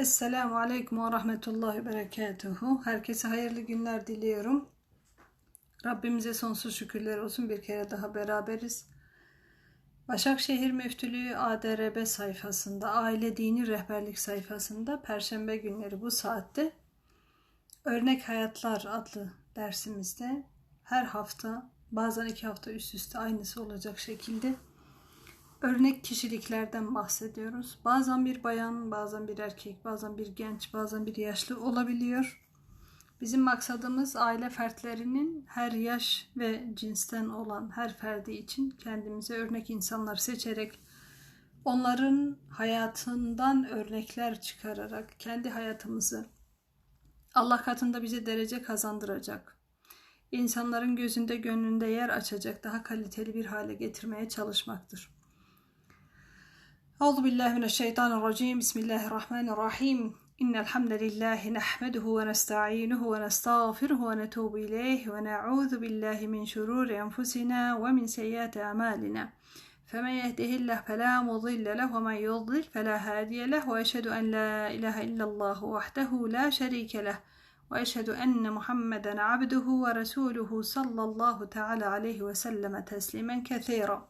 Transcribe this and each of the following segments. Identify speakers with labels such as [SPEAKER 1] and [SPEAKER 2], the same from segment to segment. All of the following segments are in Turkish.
[SPEAKER 1] Esselamu Aleyküm ve Rahmetullahi ve Berekatuhu. Herkese hayırlı günler diliyorum. Rabbimize sonsuz şükürler olsun bir kere daha beraberiz. Başakşehir Müftülüğü ADRB sayfasında, Aile Dini Rehberlik sayfasında Perşembe günleri bu saatte Örnek Hayatlar adlı dersimizde her hafta bazen iki hafta üst üste aynısı olacak şekilde örnek kişiliklerden bahsediyoruz. Bazen bir bayan, bazen bir erkek, bazen bir genç, bazen bir yaşlı olabiliyor. Bizim maksadımız aile fertlerinin her yaş ve cinsten olan her ferdi için kendimize örnek insanlar seçerek onların hayatından örnekler çıkararak kendi hayatımızı Allah katında bize derece kazandıracak, insanların gözünde gönlünde yer açacak daha kaliteli bir hale getirmeye çalışmaktır. أعوذ بالله من الشيطان الرجيم. بسم الله الرحمن الرحيم. إن الحمد لله نحمده ونستعينه ونستغفره ونتوب إليه ونعوذ بالله من شرور أنفسنا ومن سيئات أعمالنا. فمن يهده الله فلا مضل له ومن يضلل فلا هادي له وأشهد أن لا إله إلا الله وحده لا شريك له وأشهد أن محمدا عبده ورسوله صلى الله تعالى عليه وسلم تسليما كثيرا.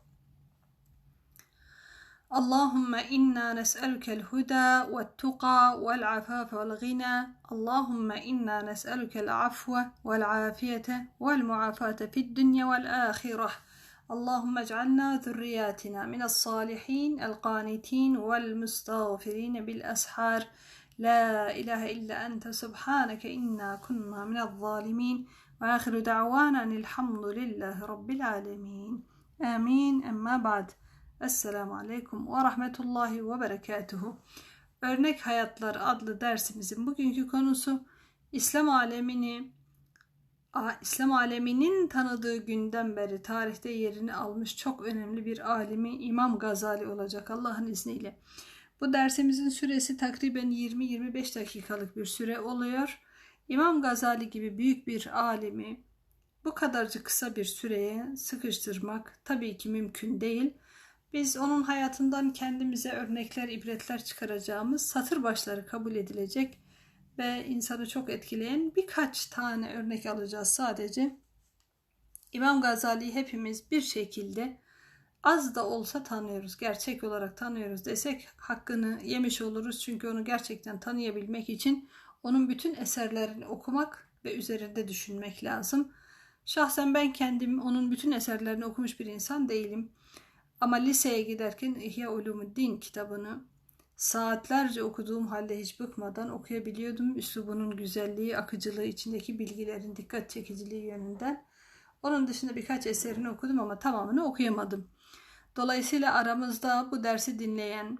[SPEAKER 1] اللهم إنا نسألك الهدى والتقى والعفاف والغنى. اللهم إنا نسألك العفو والعافية والمعافاة في الدنيا والآخرة. اللهم اجعلنا ذرياتنا من الصالحين القانتين والمستغفرين بالأسحار. لا إله إلا أنت سبحانك إنا كنا من الظالمين. وآخر دعوانا الحمد لله رب العالمين. آمين. أما بعد. Esselamu Aleyküm ve Rahmetullahi ve Berekatuhu. Örnek Hayatlar adlı dersimizin bugünkü konusu İslam alemini İslam aleminin tanıdığı günden beri tarihte yerini almış çok önemli bir alimi İmam Gazali olacak Allah'ın izniyle. Bu dersimizin süresi takriben 20-25 dakikalık bir süre oluyor. İmam Gazali gibi büyük bir alimi bu kadarcık kısa bir süreye sıkıştırmak tabii ki mümkün değil. Biz onun hayatından kendimize örnekler, ibretler çıkaracağımız satır başları kabul edilecek ve insanı çok etkileyen birkaç tane örnek alacağız sadece. İmam Gazali'yi hepimiz bir şekilde az da olsa tanıyoruz, gerçek olarak tanıyoruz desek hakkını yemiş oluruz. Çünkü onu gerçekten tanıyabilmek için onun bütün eserlerini okumak ve üzerinde düşünmek lazım. Şahsen ben kendim onun bütün eserlerini okumuş bir insan değilim. Ama liseye giderken İhya Ulumuddin kitabını saatlerce okuduğum halde hiç bıkmadan okuyabiliyordum. Üslubunun güzelliği, akıcılığı, içindeki bilgilerin dikkat çekiciliği yönünden. Onun dışında birkaç eserini okudum ama tamamını okuyamadım. Dolayısıyla aramızda bu dersi dinleyen,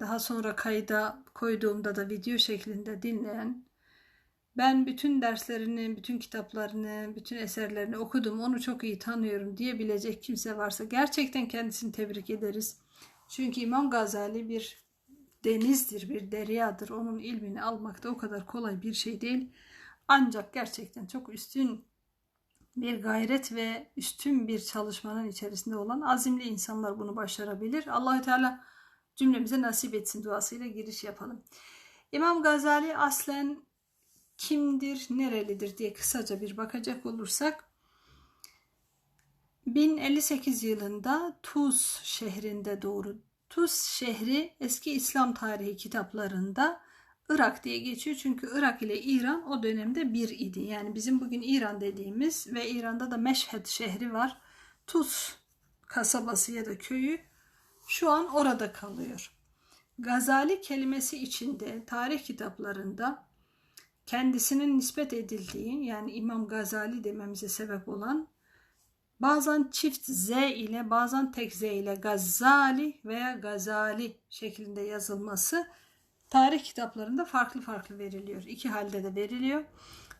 [SPEAKER 1] daha sonra kayda koyduğumda da video şeklinde dinleyen ben bütün derslerini, bütün kitaplarını, bütün eserlerini okudum, onu çok iyi tanıyorum diyebilecek kimse varsa gerçekten kendisini tebrik ederiz. Çünkü İmam Gazali bir denizdir, bir deryadır. Onun ilmini almak da o kadar kolay bir şey değil. Ancak gerçekten çok üstün bir gayret ve üstün bir çalışmanın içerisinde olan azimli insanlar bunu başarabilir. Allahü Teala cümlemize nasip etsin duasıyla giriş yapalım. İmam Gazali aslen kimdir, nerelidir diye kısaca bir bakacak olursak 1058 yılında Tuz şehrinde doğru. Tuz şehri eski İslam tarihi kitaplarında Irak diye geçiyor. Çünkü Irak ile İran o dönemde bir idi. Yani bizim bugün İran dediğimiz ve İran'da da Meşhed şehri var. Tuz kasabası ya da köyü şu an orada kalıyor. Gazali kelimesi içinde tarih kitaplarında kendisinin nispet edildiği yani İmam Gazali dememize sebep olan bazen çift Z ile bazen tek Z ile Gazali veya Gazali şeklinde yazılması tarih kitaplarında farklı farklı veriliyor. İki halde de veriliyor.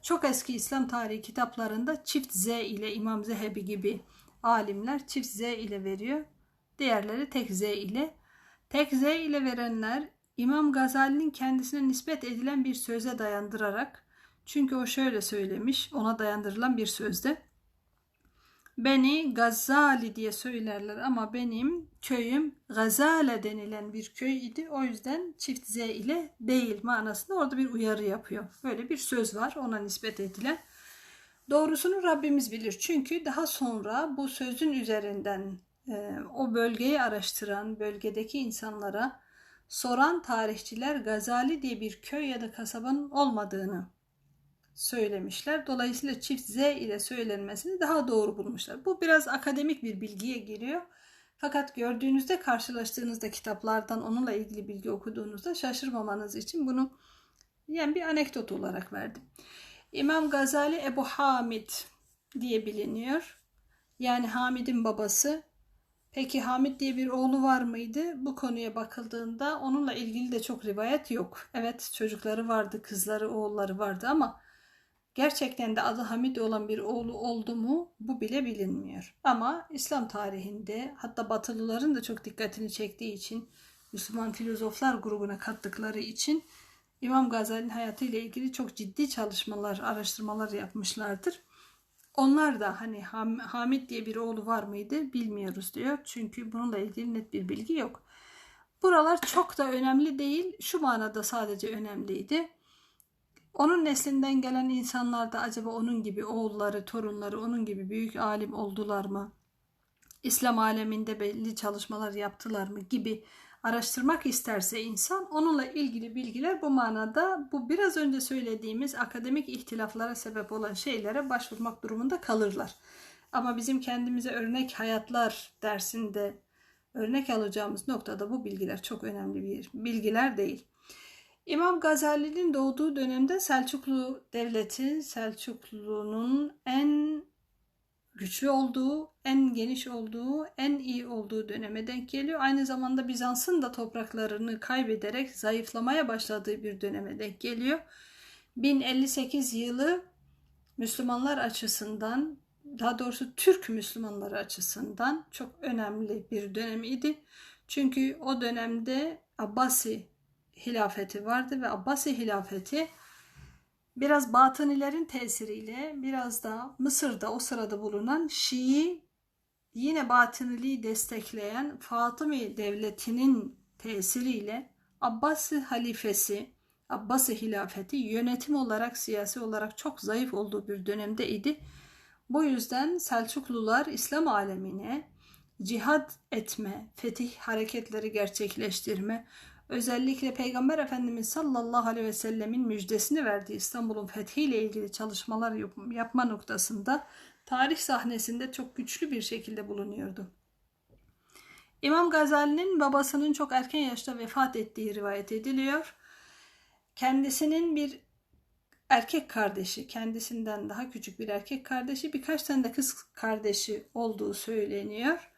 [SPEAKER 1] Çok eski İslam tarihi kitaplarında çift Z ile İmam Zehebi gibi alimler çift Z ile veriyor. Diğerleri tek Z ile. Tek Z ile verenler İmam Gazali'nin kendisine nispet edilen bir söze dayandırarak çünkü o şöyle söylemiş ona dayandırılan bir sözde Beni Gazali diye söylerler ama benim köyüm Gazale denilen bir köy idi. O yüzden çift Z ile değil manasında orada bir uyarı yapıyor. Böyle bir söz var ona nispet edilen. Doğrusunu Rabbimiz bilir. Çünkü daha sonra bu sözün üzerinden o bölgeyi araştıran, bölgedeki insanlara soran tarihçiler Gazali diye bir köy ya da kasabanın olmadığını söylemişler. Dolayısıyla çift Z ile söylenmesini daha doğru bulmuşlar. Bu biraz akademik bir bilgiye giriyor. Fakat gördüğünüzde karşılaştığınızda kitaplardan onunla ilgili bilgi okuduğunuzda şaşırmamanız için bunu yani bir anekdot olarak verdim. İmam Gazali Ebu Hamid diye biliniyor. Yani Hamid'in babası. Peki Hamid diye bir oğlu var mıydı? Bu konuya bakıldığında onunla ilgili de çok rivayet yok. Evet çocukları vardı, kızları, oğulları vardı ama gerçekten de adı Hamid olan bir oğlu oldu mu bu bile bilinmiyor. Ama İslam tarihinde hatta Batılıların da çok dikkatini çektiği için Müslüman filozoflar grubuna kattıkları için İmam Gazali'nin hayatıyla ilgili çok ciddi çalışmalar, araştırmalar yapmışlardır. Onlar da hani Ham Hamid diye bir oğlu var mıydı bilmiyoruz diyor. Çünkü bununla ilgili net bir bilgi yok. Buralar çok da önemli değil. Şu manada sadece önemliydi. Onun neslinden gelen insanlar da acaba onun gibi oğulları, torunları onun gibi büyük alim oldular mı? İslam aleminde belli çalışmalar yaptılar mı gibi araştırmak isterse insan onunla ilgili bilgiler bu manada bu biraz önce söylediğimiz akademik ihtilaflara sebep olan şeylere başvurmak durumunda kalırlar. Ama bizim kendimize örnek hayatlar dersinde örnek alacağımız noktada bu bilgiler çok önemli bir bilgiler değil. İmam Gazali'nin doğduğu dönemde Selçuklu Devleti, Selçuklu'nun en güçlü olduğu, en geniş olduğu, en iyi olduğu döneme denk geliyor. Aynı zamanda Bizans'ın da topraklarını kaybederek zayıflamaya başladığı bir döneme denk geliyor. 1058 yılı Müslümanlar açısından, daha doğrusu Türk Müslümanları açısından çok önemli bir dönem idi. Çünkü o dönemde Abbasi hilafeti vardı ve Abbasi hilafeti biraz Batınilerin tesiriyle biraz da Mısır'da o sırada bulunan Şii yine Batıniliği destekleyen Fatımi devletinin tesiriyle Abbasi halifesi, Abbasi hilafeti yönetim olarak, siyasi olarak çok zayıf olduğu bir dönemde idi. Bu yüzden Selçuklular İslam alemine cihad etme, fetih hareketleri gerçekleştirme, özellikle Peygamber Efendimiz sallallahu aleyhi ve sellemin müjdesini verdiği İstanbul'un fethiyle ilgili çalışmalar yapma noktasında tarih sahnesinde çok güçlü bir şekilde bulunuyordu. İmam Gazali'nin babasının çok erken yaşta vefat ettiği rivayet ediliyor. Kendisinin bir erkek kardeşi, kendisinden daha küçük bir erkek kardeşi, birkaç tane de kız kardeşi olduğu söyleniyor.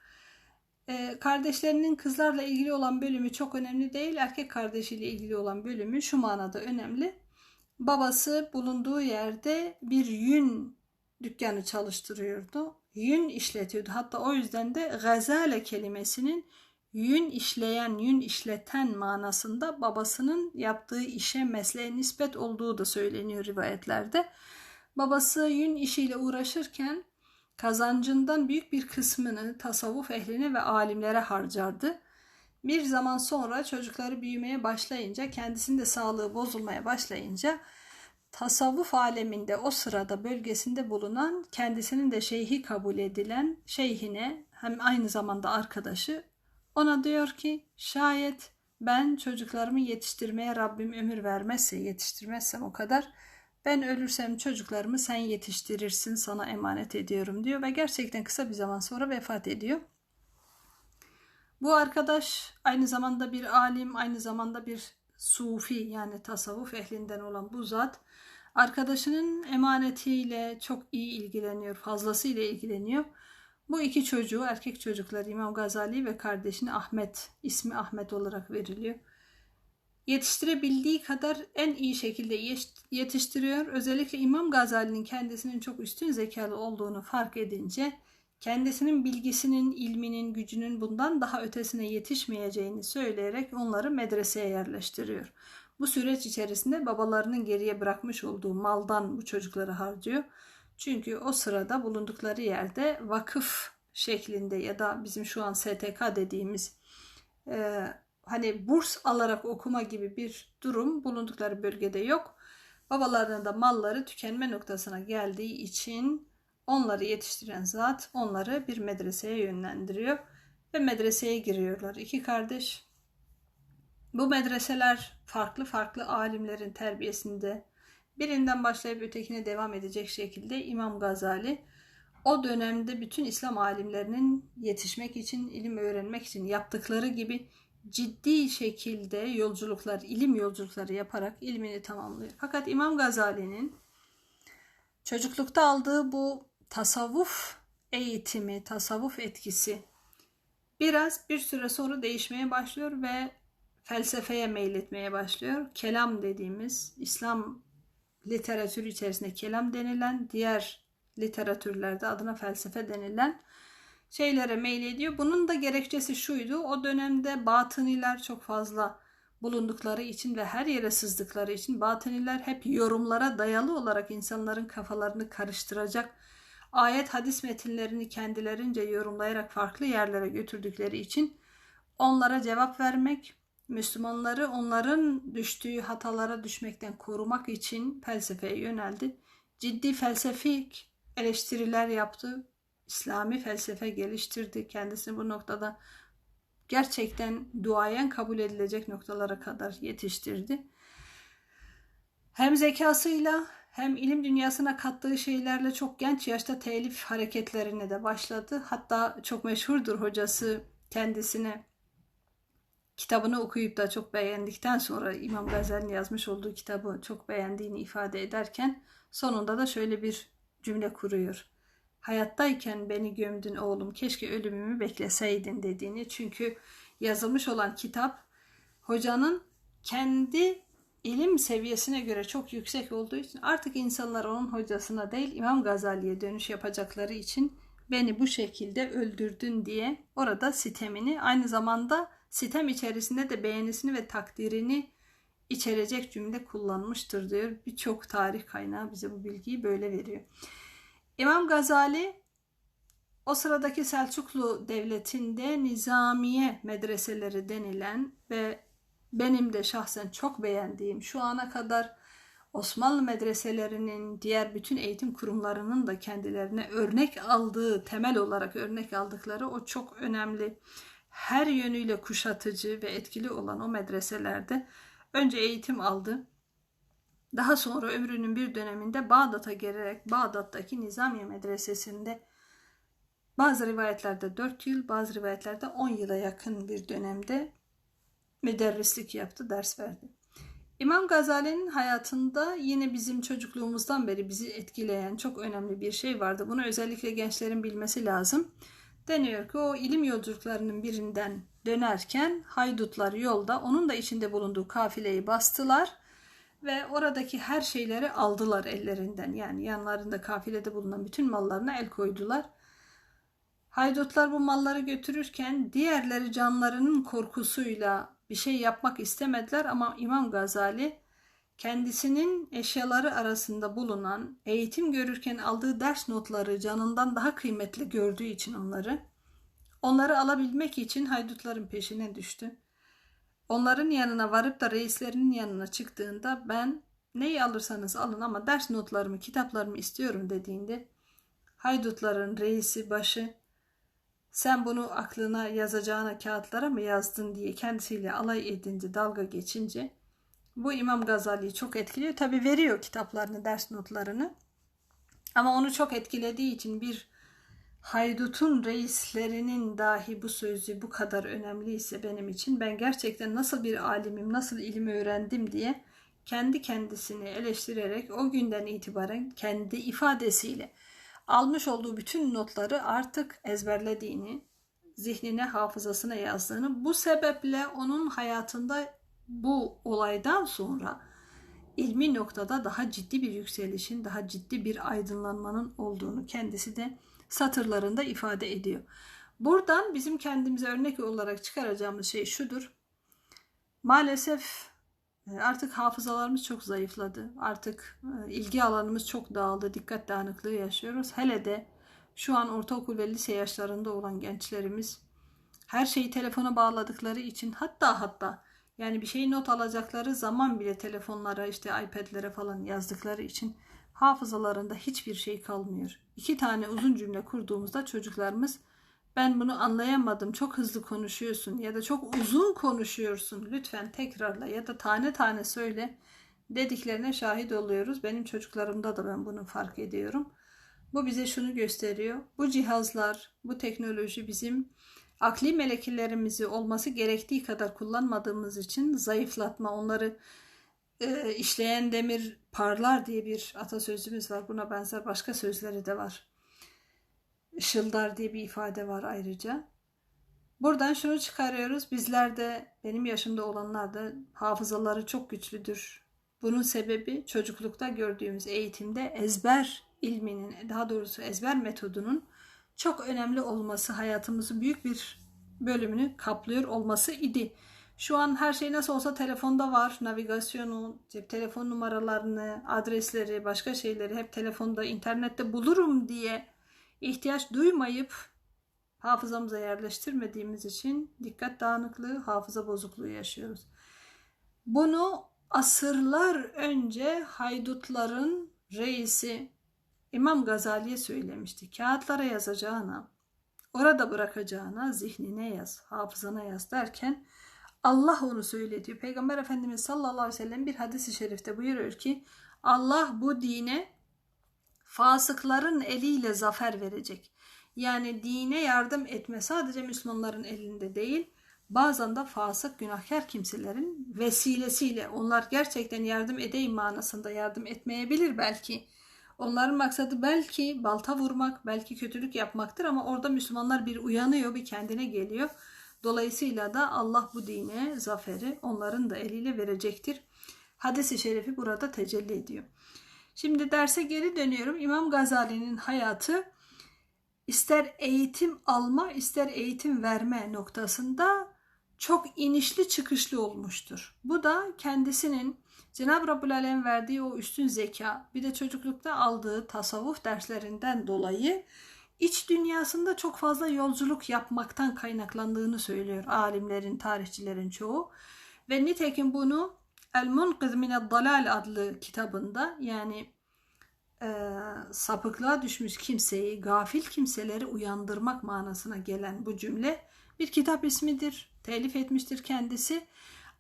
[SPEAKER 1] Ee, kardeşlerinin kızlarla ilgili olan bölümü çok önemli değil. Erkek kardeşiyle ilgili olan bölümü şu manada önemli. Babası bulunduğu yerde bir yün dükkanı çalıştırıyordu. Yün işletiyordu. Hatta o yüzden de gazale kelimesinin yün işleyen, yün işleten manasında babasının yaptığı işe mesleğe nispet olduğu da söyleniyor rivayetlerde. Babası yün işiyle uğraşırken kazancından büyük bir kısmını tasavvuf ehline ve alimlere harcardı. Bir zaman sonra çocukları büyümeye başlayınca, kendisinin de sağlığı bozulmaya başlayınca tasavvuf aleminde o sırada bölgesinde bulunan kendisinin de şeyhi kabul edilen şeyhine hem aynı zamanda arkadaşı ona diyor ki şayet ben çocuklarımı yetiştirmeye Rabbim ömür vermezse yetiştirmezsem o kadar ben ölürsem çocuklarımı sen yetiştirirsin sana emanet ediyorum diyor ve gerçekten kısa bir zaman sonra vefat ediyor. Bu arkadaş aynı zamanda bir alim, aynı zamanda bir sufi yani tasavvuf ehlinden olan bu zat arkadaşının emanetiyle çok iyi ilgileniyor, fazlasıyla ilgileniyor. Bu iki çocuğu, erkek çocuklar İmam Gazali ve kardeşine Ahmet, ismi Ahmet olarak veriliyor yetiştirebildiği kadar en iyi şekilde yetiştiriyor. Özellikle İmam Gazali'nin kendisinin çok üstün zekalı olduğunu fark edince kendisinin bilgisinin, ilminin, gücünün bundan daha ötesine yetişmeyeceğini söyleyerek onları medreseye yerleştiriyor. Bu süreç içerisinde babalarının geriye bırakmış olduğu maldan bu çocukları harcıyor. Çünkü o sırada bulundukları yerde vakıf şeklinde ya da bizim şu an STK dediğimiz e, hani burs alarak okuma gibi bir durum bulundukları bölgede yok. Babalarının da malları tükenme noktasına geldiği için onları yetiştiren zat onları bir medreseye yönlendiriyor ve medreseye giriyorlar. İki kardeş. Bu medreseler farklı farklı alimlerin terbiyesinde birinden başlayıp ötekine devam edecek şekilde İmam Gazali o dönemde bütün İslam alimlerinin yetişmek için, ilim öğrenmek için yaptıkları gibi ciddi şekilde yolculuklar, ilim yolculukları yaparak ilmini tamamlıyor. Fakat İmam Gazali'nin çocuklukta aldığı bu tasavvuf eğitimi, tasavvuf etkisi biraz bir süre sonra değişmeye başlıyor ve felsefeye meyletmeye başlıyor. Kelam dediğimiz İslam literatürü içerisinde kelam denilen diğer literatürlerde adına felsefe denilen şeylere meylediyor. Bunun da gerekçesi şuydu. O dönemde batıniler çok fazla bulundukları için ve her yere sızdıkları için batıniler hep yorumlara dayalı olarak insanların kafalarını karıştıracak ayet hadis metinlerini kendilerince yorumlayarak farklı yerlere götürdükleri için onlara cevap vermek, Müslümanları onların düştüğü hatalara düşmekten korumak için felsefeye yöneldi. Ciddi felsefik eleştiriler yaptı. İslami felsefe geliştirdi. Kendisini bu noktada gerçekten duayen kabul edilecek noktalara kadar yetiştirdi. Hem zekasıyla hem ilim dünyasına kattığı şeylerle çok genç yaşta telif hareketlerine de başladı. Hatta çok meşhurdur hocası kendisine kitabını okuyup da çok beğendikten sonra İmam Gazali'nin yazmış olduğu kitabı çok beğendiğini ifade ederken sonunda da şöyle bir cümle kuruyor. Hayattayken beni gömdün oğlum keşke ölümümü bekleseydin dediğini. Çünkü yazılmış olan kitap hocanın kendi ilim seviyesine göre çok yüksek olduğu için artık insanlar onun hocasına değil İmam Gazali'ye dönüş yapacakları için beni bu şekilde öldürdün diye orada sitemini aynı zamanda sitem içerisinde de beğenisini ve takdirini içerecek cümle kullanmıştır diyor. Birçok tarih kaynağı bize bu bilgiyi böyle veriyor. İmam Gazali o sıradaki Selçuklu devletinde nizamiye medreseleri denilen ve benim de şahsen çok beğendiğim şu ana kadar Osmanlı medreselerinin diğer bütün eğitim kurumlarının da kendilerine örnek aldığı, temel olarak örnek aldıkları o çok önemli her yönüyle kuşatıcı ve etkili olan o medreselerde önce eğitim aldı. Daha sonra ömrünün bir döneminde Bağdat'a gelerek Bağdat'taki Nizamiye Medresesi'nde bazı rivayetlerde 4 yıl, bazı rivayetlerde 10 yıla yakın bir dönemde müderrislik yaptı, ders verdi. İmam Gazali'nin hayatında yine bizim çocukluğumuzdan beri bizi etkileyen çok önemli bir şey vardı. Bunu özellikle gençlerin bilmesi lazım. Deniyor ki o ilim yolculuklarının birinden dönerken haydutlar yolda onun da içinde bulunduğu kafileyi bastılar ve oradaki her şeyleri aldılar ellerinden. Yani yanlarında kafilede bulunan bütün mallarına el koydular. Haydutlar bu malları götürürken diğerleri canlarının korkusuyla bir şey yapmak istemediler ama İmam Gazali kendisinin eşyaları arasında bulunan eğitim görürken aldığı ders notları canından daha kıymetli gördüğü için onları onları alabilmek için haydutların peşine düştü. Onların yanına varıp da reislerinin yanına çıktığında ben neyi alırsanız alın ama ders notlarımı, kitaplarımı istiyorum dediğinde haydutların reisi başı sen bunu aklına yazacağına kağıtlara mı yazdın diye kendisiyle alay edince, dalga geçince bu İmam Gazali'yi çok etkiliyor. Tabi veriyor kitaplarını, ders notlarını. Ama onu çok etkilediği için bir haydutun reislerinin dahi bu sözü bu kadar önemliyse benim için ben gerçekten nasıl bir alimim, nasıl ilim öğrendim diye kendi kendisini eleştirerek o günden itibaren kendi ifadesiyle almış olduğu bütün notları artık ezberlediğini, zihnine, hafızasına yazdığını, bu sebeple onun hayatında bu olaydan sonra ilmi noktada daha ciddi bir yükselişin, daha ciddi bir aydınlanmanın olduğunu kendisi de satırlarında ifade ediyor. Buradan bizim kendimize örnek olarak çıkaracağımız şey şudur. Maalesef E, artık hafızalarımız çok zayıfladı. Artık e, ilgi alanımız çok dağıldı. Dikkat dağınıklığı yaşıyoruz. Hele de şu an ortaokul ve lise yaşlarında olan gençlerimiz her şeyi telefona bağladıkları için hatta hatta yani bir şeyi not alacakları zaman bile telefonlara işte iPad'lere falan yazdıkları için hafızalarında hiçbir şey kalmıyor. İki tane uzun cümle kurduğumuzda çocuklarımız ben bunu anlayamadım çok hızlı konuşuyorsun ya da çok uzun konuşuyorsun lütfen tekrarla ya da tane tane söyle dediklerine şahit oluyoruz. Benim çocuklarımda da ben bunu fark ediyorum. Bu bize şunu gösteriyor. Bu cihazlar, bu teknoloji bizim akli melekelerimizi olması gerektiği kadar kullanmadığımız için zayıflatma, onları e, işleyen demir parlar diye bir atasözümüz var. Buna benzer başka sözleri de var. Işıldar diye bir ifade var ayrıca. Buradan şunu çıkarıyoruz. Bizler de benim yaşımda olanlar da hafızaları çok güçlüdür. Bunun sebebi çocuklukta gördüğümüz eğitimde ezber ilminin, daha doğrusu ezber metodunun çok önemli olması, hayatımızın büyük bir bölümünü kaplıyor olması idi. Şu an her şey nasıl olsa telefonda var. Navigasyonu, cep telefon numaralarını, adresleri, başka şeyleri hep telefonda, internette bulurum diye ihtiyaç duymayıp hafızamıza yerleştirmediğimiz için dikkat dağınıklığı, hafıza bozukluğu yaşıyoruz. Bunu asırlar önce haydutların reisi İmam Gazali'ye söylemişti. Kağıtlara yazacağına, orada bırakacağına zihnine yaz, hafızana yaz derken Allah onu söyletiyor. Peygamber Efendimiz sallallahu aleyhi ve sellem bir hadis-i şerifte buyuruyor ki Allah bu dine fasıkların eliyle zafer verecek. Yani dine yardım etme sadece Müslümanların elinde değil, bazen de fasık günahkar kimselerin vesilesiyle onlar gerçekten yardım edeyim manasında yardım etmeyebilir belki. Onların maksadı belki balta vurmak, belki kötülük yapmaktır ama orada Müslümanlar bir uyanıyor, bir kendine geliyor. Dolayısıyla da Allah bu dine zaferi onların da eliyle verecektir. Hadis-i şerifi burada tecelli ediyor. Şimdi derse geri dönüyorum. İmam Gazali'nin hayatı ister eğitim alma ister eğitim verme noktasında çok inişli çıkışlı olmuştur. Bu da kendisinin Cenab-ı Rabbül Alem verdiği o üstün zeka bir de çocuklukta aldığı tasavvuf derslerinden dolayı iç dünyasında çok fazla yolculuk yapmaktan kaynaklandığını söylüyor alimlerin, tarihçilerin çoğu. Ve nitekim bunu El Munqiz Mined Dalal adlı kitabında yani e, sapıklığa düşmüş kimseyi, gafil kimseleri uyandırmak manasına gelen bu cümle bir kitap ismidir. Telif etmiştir kendisi.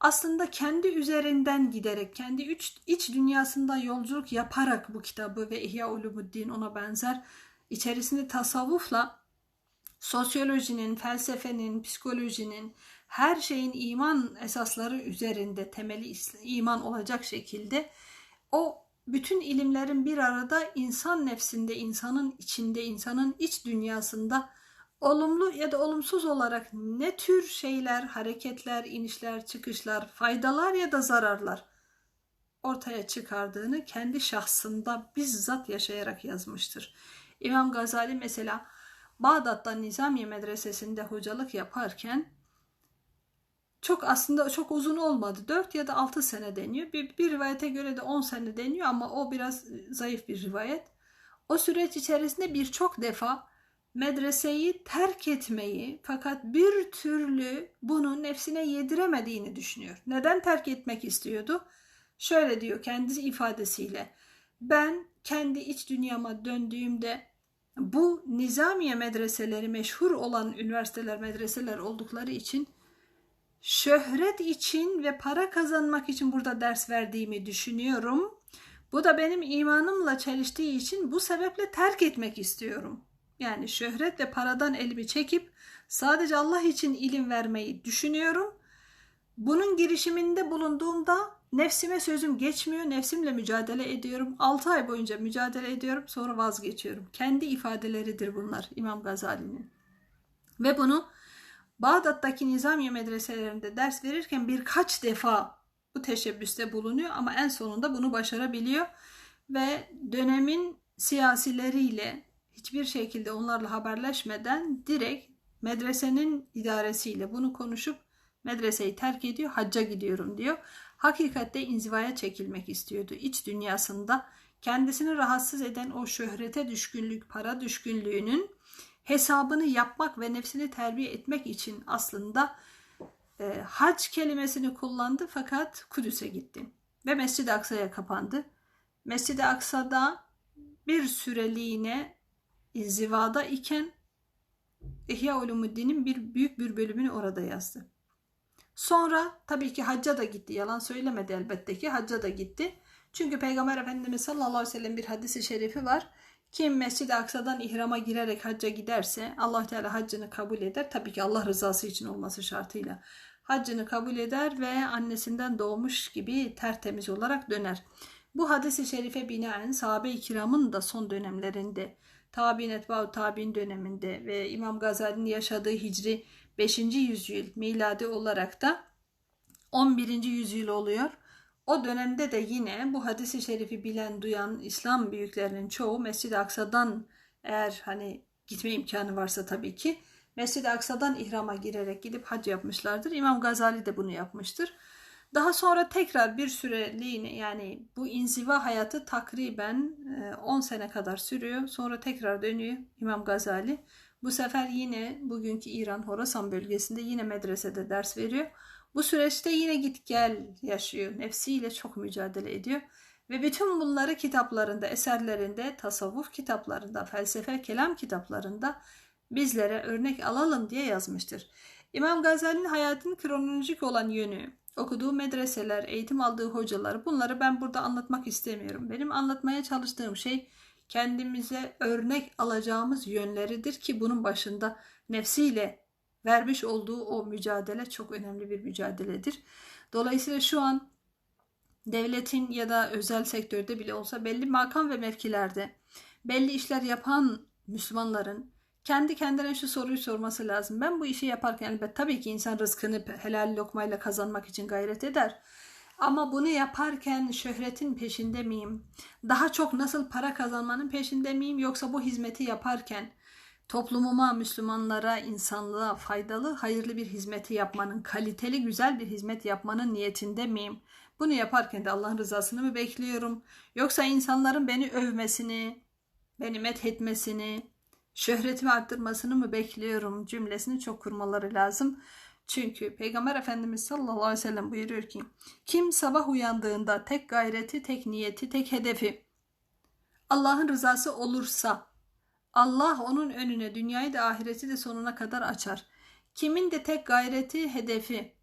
[SPEAKER 1] Aslında kendi üzerinden giderek, kendi iç, iç dünyasında yolculuk yaparak bu kitabı ve İhya Ulumuddin ona benzer içerisinde tasavvufla sosyolojinin, felsefenin, psikolojinin, her şeyin iman esasları üzerinde temeli iman olacak şekilde o bütün ilimlerin bir arada insan nefsinde, insanın içinde, insanın iç dünyasında olumlu ya da olumsuz olarak ne tür şeyler, hareketler, inişler, çıkışlar, faydalar ya da zararlar ortaya çıkardığını kendi şahsında bizzat yaşayarak yazmıştır. İmam Gazali mesela Bağdat'ta Nizamiye Medresesi'nde hocalık yaparken çok aslında çok uzun olmadı. 4 ya da 6 sene deniyor. Bir, bir rivayete göre de 10 sene deniyor ama o biraz zayıf bir rivayet. O süreç içerisinde birçok defa medreseyi terk etmeyi fakat bir türlü bunu nefsine yediremediğini düşünüyor. Neden terk etmek istiyordu? Şöyle diyor kendi ifadesiyle. Ben kendi iç dünyama döndüğümde bu nizamiye medreseleri meşhur olan üniversiteler, medreseler oldukları için şöhret için ve para kazanmak için burada ders verdiğimi düşünüyorum. Bu da benim imanımla çeliştiği için bu sebeple terk etmek istiyorum. Yani şöhret ve paradan elimi çekip sadece Allah için ilim vermeyi düşünüyorum. Bunun girişiminde bulunduğumda nefsime sözüm geçmiyor. Nefsimle mücadele ediyorum. 6 ay boyunca mücadele ediyorum. Sonra vazgeçiyorum. Kendi ifadeleridir bunlar İmam Gazali'nin. Ve bunu Bağdat'taki Nizamiye medreselerinde ders verirken birkaç defa bu teşebbüste bulunuyor ama en sonunda bunu başarabiliyor ve dönemin siyasileriyle hiçbir şekilde onlarla haberleşmeden direkt medresenin idaresiyle bunu konuşup Medreseyi terk ediyor, hacca gidiyorum diyor. Hakikatte inzivaya çekilmek istiyordu. İç dünyasında kendisini rahatsız eden o şöhrete düşkünlük, para düşkünlüğünün hesabını yapmak ve nefsini terbiye etmek için aslında e, hac kelimesini kullandı fakat Kudüs'e gitti ve Mescid-i Aksa'ya kapandı. Mescid-i Aksa'da bir süreliğine inzivada iken İhya Ulumuddin'in bir büyük bir bölümünü orada yazdı. Sonra tabii ki hacca da gitti. Yalan söylemedi elbette ki hacca da gitti. Çünkü Peygamber Efendimiz sallallahu aleyhi ve sellem bir hadisi şerifi var. Kim Mescid-i Aksa'dan ihrama girerek hacca giderse Allah Teala haccını kabul eder. Tabii ki Allah rızası için olması şartıyla. Haccını kabul eder ve annesinden doğmuş gibi tertemiz olarak döner. Bu hadisi şerife binaen sahabe-i kiramın da son dönemlerinde tabi'in etba'u tabi'in döneminde ve İmam Gazali'nin yaşadığı hicri 5. yüzyıl miladi olarak da 11. yüzyıl oluyor. O dönemde de yine bu hadisi şerifi bilen, duyan İslam büyüklerinin çoğu Mescid-i Aksa'dan eğer hani gitme imkanı varsa tabii ki Mescid-i Aksa'dan ihrama girerek gidip hac yapmışlardır. İmam Gazali de bunu yapmıştır. Daha sonra tekrar bir süreliğine yani bu inziva hayatı takriben 10 e, sene kadar sürüyor. Sonra tekrar dönüyor İmam Gazali. Bu sefer yine bugünkü İran Horasan bölgesinde yine medresede ders veriyor. Bu süreçte yine git gel yaşıyor. Nefsiyle çok mücadele ediyor. Ve bütün bunları kitaplarında, eserlerinde, tasavvuf kitaplarında, felsefe, kelam kitaplarında bizlere örnek alalım diye yazmıştır. İmam Gazali'nin hayatının kronolojik olan yönü, okuduğu medreseler, eğitim aldığı hocalar bunları ben burada anlatmak istemiyorum. Benim anlatmaya çalıştığım şey kendimize örnek alacağımız yönleridir ki bunun başında nefsiyle vermiş olduğu o mücadele çok önemli bir mücadeledir. Dolayısıyla şu an devletin ya da özel sektörde bile olsa belli makam ve mevkilerde belli işler yapan Müslümanların kendi kendine şu soruyu sorması lazım. Ben bu işi yaparken elbette tabii ki insan rızkını helal lokmayla kazanmak için gayret eder. Ama bunu yaparken şöhretin peşinde miyim? Daha çok nasıl para kazanmanın peşinde miyim? Yoksa bu hizmeti yaparken toplumuma, Müslümanlara, insanlığa faydalı, hayırlı bir hizmeti yapmanın, kaliteli, güzel bir hizmet yapmanın niyetinde miyim? Bunu yaparken de Allah'ın rızasını mı bekliyorum? Yoksa insanların beni övmesini, beni methetmesini, şöhretimi arttırmasını mı bekliyorum cümlesini çok kurmaları lazım. Çünkü Peygamber Efendimiz sallallahu aleyhi ve sellem buyuruyor ki kim sabah uyandığında tek gayreti, tek niyeti, tek hedefi Allah'ın rızası olursa Allah onun önüne dünyayı da ahireti de sonuna kadar açar. Kimin de tek gayreti, hedefi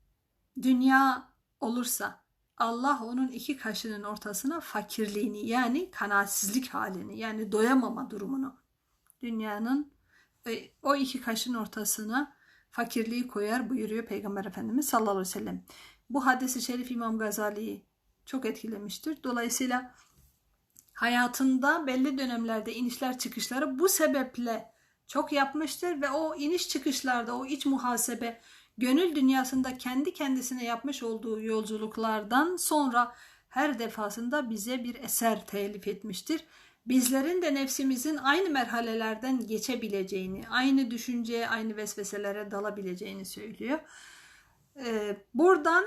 [SPEAKER 1] dünya olursa Allah onun iki kaşının ortasına fakirliğini yani kanaatsizlik halini yani doyamama durumunu dünyanın e, o iki kaşın ortasına fakirliği koyar buyuruyor Peygamber Efendimiz sallallahu aleyhi ve sellem. Bu hadisi şerif İmam Gazali'yi çok etkilemiştir. Dolayısıyla hayatında belli dönemlerde inişler çıkışları bu sebeple çok yapmıştır ve o iniş çıkışlarda o iç muhasebe gönül dünyasında kendi kendisine yapmış olduğu yolculuklardan sonra her defasında bize bir eser telif etmiştir bizlerin de nefsimizin aynı merhalelerden geçebileceğini, aynı düşünceye, aynı vesveselere dalabileceğini söylüyor. Ee, buradan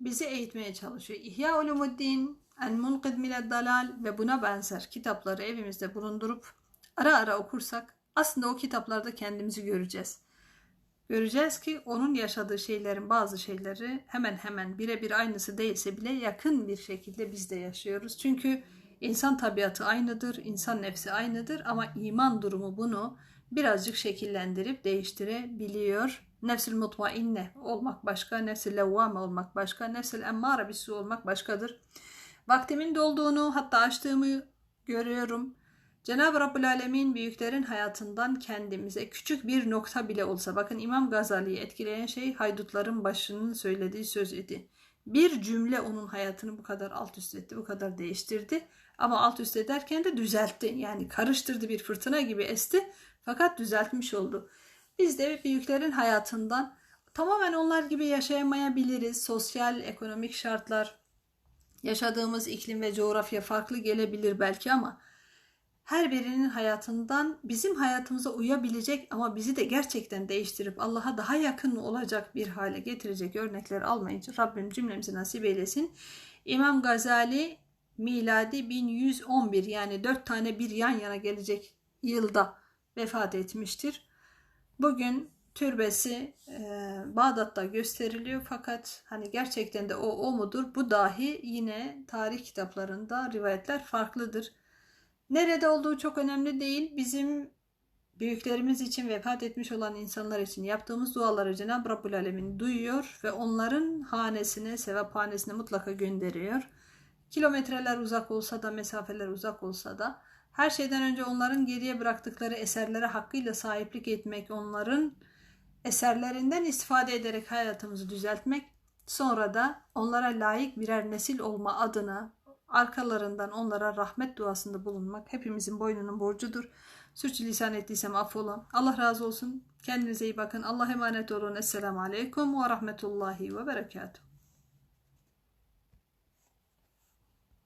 [SPEAKER 1] bizi eğitmeye çalışıyor. İhya Ulumuddin, En Munqid Miled Dalal ve buna benzer kitapları evimizde bulundurup ara ara okursak aslında o kitaplarda kendimizi göreceğiz. Göreceğiz ki onun yaşadığı şeylerin bazı şeyleri hemen hemen birebir aynısı değilse bile yakın bir şekilde biz de yaşıyoruz. Çünkü İnsan tabiatı aynıdır, insan nefsi aynıdır ama iman durumu bunu birazcık şekillendirip değiştirebiliyor. Nefsil mutmainne olmak başka, nefsil levvame olmak başka, nefsil emmare bisu olmak başkadır. Vaktimin dolduğunu hatta açtığımı görüyorum. Cenab-ı Rabbül Alemin büyüklerin hayatından kendimize küçük bir nokta bile olsa bakın İmam Gazali'yi etkileyen şey haydutların başının söylediği söz idi. Bir cümle onun hayatını bu kadar alt üst etti, bu kadar değiştirdi. Ama alt üst ederken de düzeltti. Yani karıştırdı bir fırtına gibi esti fakat düzeltmiş oldu. Biz de büyüklerin hayatından tamamen onlar gibi yaşayamayabiliriz. Sosyal, ekonomik şartlar, yaşadığımız iklim ve coğrafya farklı gelebilir belki ama her birinin hayatından bizim hayatımıza uyabilecek ama bizi de gerçekten değiştirip Allah'a daha yakın olacak bir hale getirecek örnekler almayınca Rabbim cümlemizi nasip eylesin. İmam Gazali miladi 1111 yani dört tane bir yan yana gelecek yılda vefat etmiştir. Bugün türbesi e, Bağdat'ta gösteriliyor fakat hani gerçekten de o o mudur? Bu dahi yine tarih kitaplarında rivayetler farklıdır. Nerede olduğu çok önemli değil. Bizim büyüklerimiz için vefat etmiş olan insanlar için yaptığımız duaları Cenab-ı Rabbül Alemin duyuyor ve onların hanesine, sevap hanesine mutlaka gönderiyor. Kilometreler uzak olsa da, mesafeler uzak olsa da her şeyden önce onların geriye bıraktıkları eserlere hakkıyla sahiplik etmek, onların eserlerinden istifade ederek hayatımızı düzeltmek, sonra da onlara layık birer nesil olma adına arkalarından onlara rahmet duasında bulunmak hepimizin boynunun borcudur. Sürçülisan ettiysem affola. Allah razı olsun. Kendinize iyi bakın. Allah emanet olun. Esselamu Aleyküm ve Rahmetullahi ve Berekatuhu.